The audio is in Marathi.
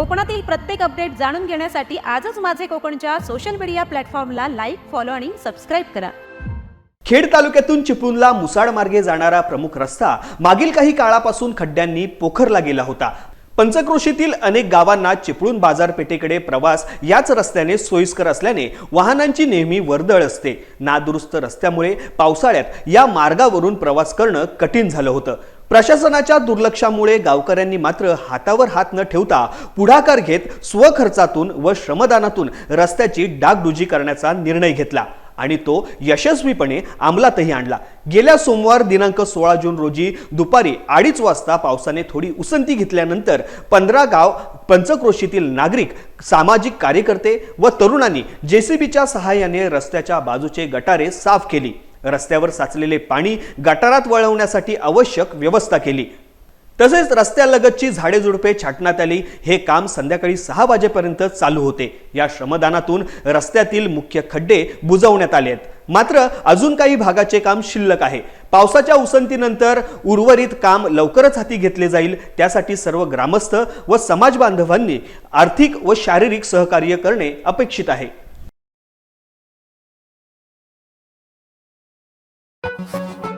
कोकणातील प्रत्येक अपडेट जाणून घेण्यासाठी आजच माझे कोकणच्या सोशल मीडिया प्लॅटफॉर्मला लाईक फॉलो आणि सबस्क्राईब करा. खेड तालुक्यातून चिपळूणला मुसाड मार्गे जाणारा प्रमुख रस्ता मागील काही काळापासून खड्ड्यांनी पोखरला गेला होता. पंचक्रोशीतील अनेक गावांना चिपळूण बाजारपेठेकडे प्रवास याच रस्त्याने सोयीस्कर असल्याने वाहनांची नेहमी वर्दळ असते. नादुरुस्त रस्त्यामुळे पावसाळ्यात या मार्गावरून प्रवास करणं कठीण झालं होतं. प्रशासनाच्या दुर्लक्षामुळे गावकऱ्यांनी मात्र हातावर हात न ठेवता पुढाकार घेत स्वखर्चातून व श्रमदानातून रस्त्याची डागडुजी करण्याचा निर्णय घेतला आणि तो यशस्वीपणे अंमलातही आणला. गेल्या सोमवार दिनांक सोळा जून रोजी दुपारी अडीच वाजता पावसाने थोडी उसंती घेतल्यानंतर पंधरा गाव पंचक्रोशीतील नागरिक सामाजिक कार्यकर्ते व तरुणांनी जेसीबीच्या सहाय्याने रस्त्याच्या बाजूचे गटारे साफ केली. रस्त्यावर साचलेले पाणी गटारात वळवण्यासाठी आवश्यक व्यवस्था केली. तसेच रस्त्यालगतची झाडे झुडपे छाटण्यात आली. हे काम संध्याकाळी सहा वाजेपर्यंत चालू होते. या श्रमदानातून रस्त्यातील मुख्य खड्डे बुजवण्यात आले आहेत. मात्र अजून काही भागाचे काम शिल्लक आहे. पावसाच्या उसंतीनंतर उर्वरित काम लवकरच हाती घेतले जाईल. त्यासाठी सर्व ग्रामस्थ व समाज बांधवांनी आर्थिक व शारीरिक सहकार्य करणे अपेक्षित आहे. Thank you.